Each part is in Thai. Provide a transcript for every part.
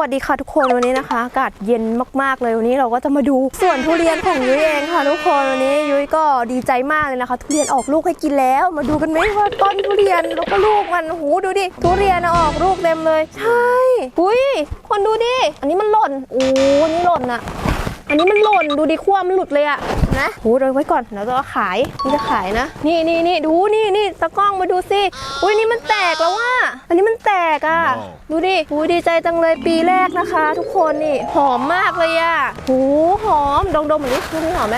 วัสดีค่ะทุกคนวันนี้นะคะอากาศเย็นมากๆเลยวันนี้เราก็จะมาดูสวนทุเรียนของยุ้ยเองค่ะทุกคนวันนี้ยุ้ยก็ดีใจมากเลยนะคะ ทุเรียนออกลูกให้กินแล้ว มาดูกันไหมว่าต้นทุเรียนแล้วก็ลูกมันหูดูดิทุเรียนออกลูกเต็มเลย ใช่อุ้ยคนดูดิอันนี้มันหล่นโอ้นี่หล่นอะ อันนี้มันหล่นดูดิขั้วมันหลุดเลยอะนะโอ้เดี๋ยวไว้ก่อนเดี๋ยวเราจะขายนี่จะขายนะ นี่นี่นี่ดูนี่นี่ตะกล้องมาดูสิอุ้ยนี่มันแตกแล้วว่าอันนี้มันแตกอะดูดิหูดีใจจังเลยปีแรกนะคะ ทุกคนนี่หอมมากเลยอะหูหอมดมดมๆเหมือนนี้ดูนี่หอมไหม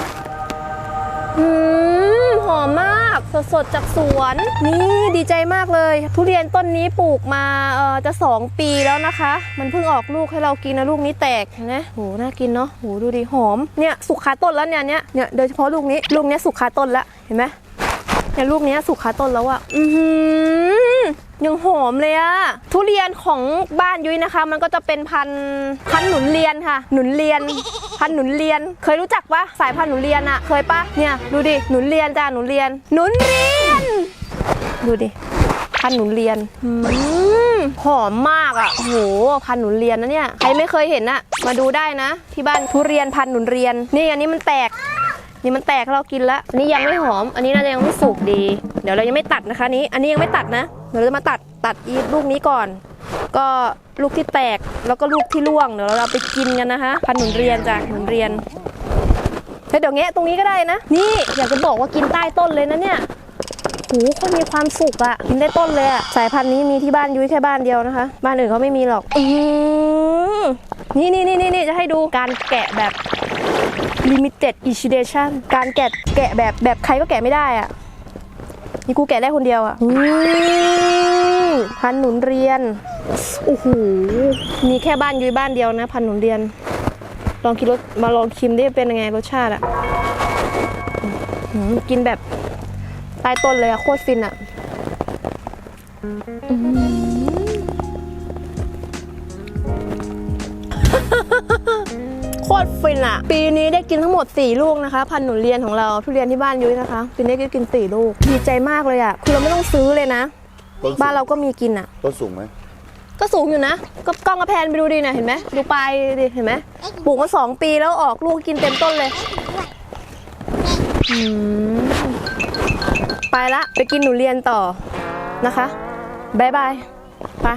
อืมหอมมาก สดๆจากสวน นี่ดีใจมากเลย ทุเรียนต้นนี้ปลูกมาเออจะ 2 ปีแล้วนะคะ มันเพิ่งออกลูกให้เรากินนะลูกนี้แตกเห็นไหมโหน่ากินเนาะโหดูดิหอมเนี่ยสุกขาต้นแล้วเนี่ยเนี่ยเนี่ยโดยเฉพาะลูกนี้ลูกเนี้ยสุกขาต้นแล้วเห็นไหมเนี่ยลูกเนี้ยสุกขาต้นแล้วอะ่ะอือ ยังหอมเลยอะทุเรียนของบ้านยุ้ยนะคะ มันก็จะเป็นพันพันหนุนเรียนค่ะ หนุนเรียน พันหนุนเรียน เคยรู้จักปะสายพันหนุนเรียนอะเคยปะเนี่ยดูดิหนุนเรียนจ้าหนุนเรียน หนุนเรียน ดูดิพันหนุนเรียนหอมมากอะ่ะโหพันหนุนเรียนนะเนี่ยใครไม่เคยเห็นอะมาดูได้นะ ที่บ้านทุเรียนพันหนุนเรียน นี่อันนี้มันแตก นี่มันแตกเรากินล้วอันนี้ยังไม่หอม อันนี้น่าจะยังไม่สุกดี เดี๋ยวเรายังไม่ตัดนะคะนี้ อันนี้ยังไม่ตัดนะเดี๋ยวเราจะมาตัดตัดอีลูกนี้ก่อน ก็ลูกที่แตกแล้วก็ลูกที่ร่วงเดี๋ยวเราไปกินกันนะคะพันหนุนเรียนจ้ะหนุนเรียนเฮ้ยเดี๋ยวแงะตรงนี้ก็ได้นะ นี่อยากจะบอกว่ากินใต้ต้นเลยนะเนี่ยหูคนมีความสุขอะกินได้ต้นเลยอะสายพันธุ์นี้มีที่บ้านยุ้ยแค่บ้านเดียวนะคะ บ้านอื่นเขาไม่มีหรอก อือนี่นี่นี่นี่จะให้ดูการแกะแบบ limited edition การแกะแกะแบบแบบใครก็แกะไม่ได้อะนี่กูแกะได้คนเดียวอะอืมพันหนุนเรียนโอ้โหมีแค่บ้านยุ้ยบ้านเดียวนะ พันหนุนเรียน ลองคิดรสมาลองชิมดิเป็นยังไงรสชาติอะอืมกินแบบใต้ต้นเลยอะโคตรฟินอะอื้อหือโค ตรฟินอะปีนี้ได้กินทั้งหมด 4 ลูกนะคะ พันหนุนเรียนของเราทุเรียนที่บ้านยุ้ยนะคะปีนี้ได้กิน 4 ลูกดีใจมากเลยอะคือเราไม่ต้องซื้อเลยนะ ต้นสูงบ้านเราก็มีกินอะต้นสูงไหมก็สูงอยู่นะ ก็กล้องกระแพนไปดูดินะเห็นไหมดูปลายดิเห็นไหมปลูกมาสองปีแล้วออกลูกกินเต็มต้นเลยอืมไปละไปกินหนูเรียนต่อนะคะบายบายไป